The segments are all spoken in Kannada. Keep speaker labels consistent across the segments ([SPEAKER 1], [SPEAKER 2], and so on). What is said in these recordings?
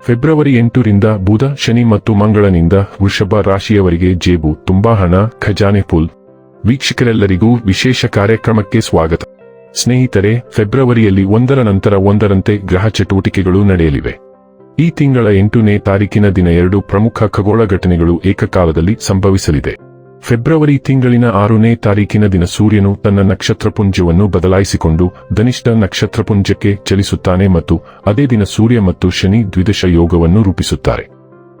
[SPEAKER 1] ಫೆಬ್ರವರಿ ಎಂಟರಿಂದ ಬುಧ, ಶನಿ ಮತ್ತು ಮಂಗಳನಿಂದ ವೃಷಭ ರಾಶಿಯವರಿಗೆ ಜೇಬು, ತುಂಬಾ ಹಣ, ಖಜಾನೆ ಫುಲ್ ವೀಕ್ಷಕರೆಲ್ಲರಿಗೂ ವಿಶೇಷ ಕಾರ್ಯಕ್ರಮಕ್ಕೆ ಸ್ವಾಗತ. ಸ್ನೇಹಿತರೆ, ಫೆಬ್ರವರಿಯಲ್ಲಿ ಒಂದರ ನಂತರ ಒಂದರಂತೆ ಗ್ರಹ ಚಟುವಟಿಕೆಗಳು ನಡೆಯಲಿವೆ. ಈ ತಿಂಗಳ ಎಂಟನೇ ತಾರೀಕಿನ ದಿನ ಎರಡು ಪ್ರಮುಖ ಖಗೋಳ ಘಟನೆಗಳು ಏಕಕಾಲದಲ್ಲಿ ಸಂಭವಿಸಲಿದೆ. ಫೆಬ್ರವರಿ ತಿಂಗಳಿನ ಆರನೇ ತಾರೀಕಿನ ದಿನ ಸೂರ್ಯನು ತನ್ನ ನಕ್ಷತ್ರಪುಂಜವನ್ನು ಬದಲಾಯಿಸಿಕೊಂಡು ಧನಿಷ್ಠ ನಕ್ಷತ್ರಪುಂಜಕ್ಕೆ ಚಲಿಸುತ್ತಾನೆ ಮತ್ತು ಅದೇ ದಿನ ಸೂರ್ಯ ಮತ್ತು ಶನಿ ದ್ವಿದಶ ಯೋಗವನ್ನು ರೂಪಿಸುತ್ತಾರೆ.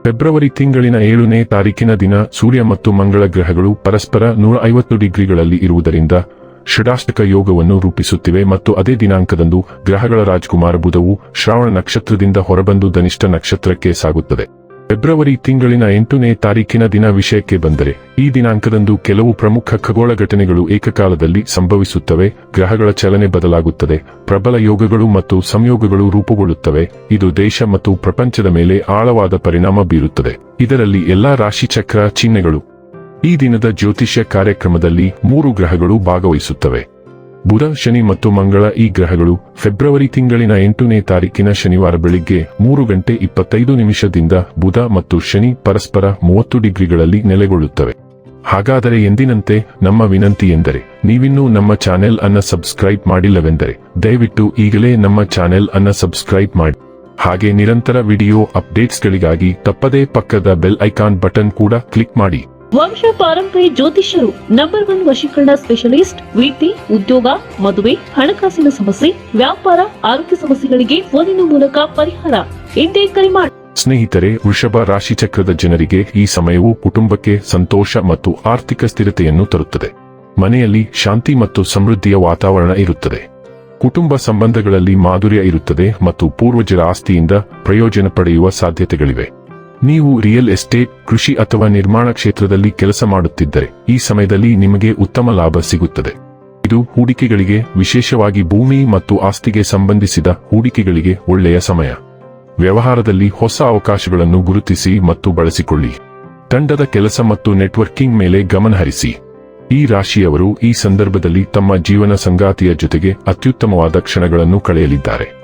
[SPEAKER 1] ಫೆಬ್ರವರಿ ತಿಂಗಳಿನ ಏಳನೇ ತಾರೀಕಿನ ದಿನ ಸೂರ್ಯ ಮತ್ತು ಮಂಗಳ ಗ್ರಹಗಳು ಪರಸ್ಪರ ನೂರ ಐವತ್ತು ಡಿಗ್ರಿಗಳಲ್ಲಿ ಇರುವುದರಿಂದ ಷಡಾಷ್ಟಕ ಯೋಗವನ್ನು ರೂಪಿಸುತ್ತಿವೆ ಮತ್ತು ಅದೇ ದಿನಾಂಕದಂದು ಗ್ರಹಗಳ ರಾಜಕುಮಾರ ಬುಧವು ಶ್ರಾವಣ ನಕ್ಷತ್ರದಿಂದ ಹೊರಬಂದು ಧನಿಷ್ಠ ನಕ್ಷತ್ರಕ್ಕೆ ಸಾಗುತ್ತದೆ. ಫೆಬ್ರವರಿ ತಿಂಗಳಿನ ಎಂಟನೇ ತಾರೀಕಿನ ದಿನ ವಿಷಯಕ್ಕೆ ಬಂದರೆ, ಈ ದಿನಾಂಕದಂದು ಕೆಲವು ಪ್ರಮುಖ ಖಗೋಳ ಘಟನೆಗಳು ಏಕಕಾಲದಲ್ಲಿ ಸಂಭವಿಸುತ್ತವೆ, ಗ್ರಹಗಳ ಚಲನೆ ಬದಲಾಗುತ್ತದೆ, ಪ್ರಬಲ ಯೋಗಗಳು ಮತ್ತು ಸಂಯೋಗಗಳು ರೂಪುಗೊಳ್ಳುತ್ತವೆ, ಇದು ದೇಶ ಮತ್ತು ಪ್ರಪಂಚದ ಮೇಲೆ ಆಳವಾದ ಪರಿಣಾಮ ಬೀರುತ್ತದೆ. ಇದರಲ್ಲಿ ಎಲ್ಲಾ ರಾಶಿಚಕ್ರ ಚಿಹ್ನೆಗಳು. ಈ ದಿನದ ಜ್ಯೋತಿಷ್ಯ ಕಾರ್ಯಕ್ರಮದಲ್ಲಿ ಮೂರು ಗ್ರಹಗಳು ಭಾಗವಹಿಸುತ್ತವೆ. ಬುಧ, ಶನಿ ಮತ್ತು ಮಂಗಳ ಈ ಗ್ರಹಗಳು ಫೆಬ್ರವರಿ ತಿಂಗಳಿನ ಎಂಟನೇ ತಾರೀಕಿನ ಶನಿವಾರ ಬೆಳಿಗ್ಗೆ ಮೂರು ಗಂಟೆ ಇಪ್ಪತ್ತೈದು ನಿಮಿಷದಿಂದ ಬುಧ ಮತ್ತು ಶನಿ ಪರಸ್ಪರ ಮೂವತ್ತು ಡಿಗ್ರಿಗಳಲ್ಲಿ ನೆಲೆಗೊಳ್ಳುತ್ತವೆ. ಹಾಗಾದರೆ ಎಂದಿನಂತೆ ನಮ್ಮ ವಿನಂತಿ ಎಂದರೆ, ನೀವಿನ್ನೂ ನಮ್ಮ ಚಾನೆಲ್ ಅನ್ನ ಸಬ್ಸ್ಕ್ರೈಬ್ ಮಾಡಿಲ್ಲವೆಂದರೆ, ದಯವಿಟ್ಟು ಈಗಲೇ ನಮ್ಮ ಚಾನೆಲ್ ಅನ್ನ ಸಬ್ಸ್ಕ್ರೈಬ್ ಮಾಡಿ. ಹಾಗೆ ನಿರಂತರ ವಿಡಿಯೋ ಅಪ್ಡೇಟ್ಸ್ಗಳಿಗಾಗಿ ತಪ್ಪದೇ ಪಕ್ಕದ ಬೆಲ್ ಐಕಾನ್ ಬಟನ್ ಕೂಡ ಕ್ಲಿಕ್ ಮಾಡಿ.
[SPEAKER 2] ವಂಶ ಪಾರಂಪರ್ಯ ಜ್ಯೋತಿಷ್ಯರು ನಂಬರ್ ಒನ್ ವಶೀಕರಣ ಸ್ಪೆಷಲಿಸ್ಟ್ ವೃತ್ತಿ ಉದ್ಯೋಗ, ಮದುವೆ, ಹಣಕಾಸಿನ ಸಮಸ್ಯೆ, ವ್ಯಾಪಾರ, ಆರೋಗ್ಯ ಸಮಸ್ಯೆಗಳಿಗೆ ಫೋನಿನ ಮೂಲಕ ಪರಿಹಾರ. ಎಂದೇ ಕರೆ ಮಾಡಿ
[SPEAKER 1] ಸ್ನೇಹಿತರೆ, ವೃಷಭ ರಾಶಿ ಚಕ್ರದ ಜನರಿಗೆ ಈ ಸಮಯವು ಕುಟುಂಬಕ್ಕೆ ಸಂತೋಷ ಮತ್ತು ಆರ್ಥಿಕ ಸ್ಥಿರತೆಯನ್ನು ತರುತ್ತದೆ. ಮನೆಯಲ್ಲಿ ಶಾಂತಿ ಮತ್ತು ಸಮೃದ್ಧಿಯ ವಾತಾವರಣ ಇರುತ್ತದೆ. ಕುಟುಂಬ ಸಂಬಂಧಗಳಲ್ಲಿ ಮಾಧುರ್ಯ ಇರುತ್ತದೆ ಮತ್ತು ಪೂರ್ವಜರ ಆಸ್ತಿಯಿಂದ ಪ್ರಯೋಜನ ಪಡೆಯುವ ಸಾಧ್ಯತೆಗಳಿವೆ. ನೀವು ರಿಯಲ್ ಎಸ್ಟೇಟ್, ಕೃಷಿ ಅಥವಾ ನಿರ್ಮಾಣ ಕ್ಷೇತ್ರದಲ್ಲಿ ಕೆಲಸ ಮಾಡುತ್ತಿದ್ದರೆ, ಈ ಸಮಯದಲ್ಲಿ ನಿಮಗೆ ಉತ್ತಮ ಲಾಭ ಸಿಗುತ್ತದೆ. ಇದು ಹೂಡಿಕೆಗಳಿಗೆ ವಿಶೇಷವಾಗಿ ಭೂಮಿ ಮತ್ತು ಆಸ್ತಿಗೆ ಸಂಬಂಧಿಸಿದ ಹೂಡಿಕೆಗಳಿಗೆ ಒಳ್ಳೆಯ ಸಮಯ. ವ್ಯವಹಾರದಲ್ಲಿ ಹೊಸ ಅವಕಾಶಗಳನ್ನು ಗುರುತಿಸಿ ಮತ್ತು ಬಳಸಿಕೊಳ್ಳಿ. ತಂಡದ ಕೆಲಸ ಮತ್ತು ನೆಟ್ವರ್ಕಿಂಗ್ ಮೇಲೆ ಗಮನಹರಿಸಿ ಈ ರಾಶಿಯವರು ಈ ಸಂದರ್ಭದಲ್ಲಿ ತಮ್ಮ ಜೀವನ ಸಂಗಾತಿಯ ಜೊತೆಗೆ ಅತ್ಯುತ್ತಮವಾದ ಕ್ಷಣಗಳನ್ನು ಕಳೆಯಲಿದ್ದಾರೆ.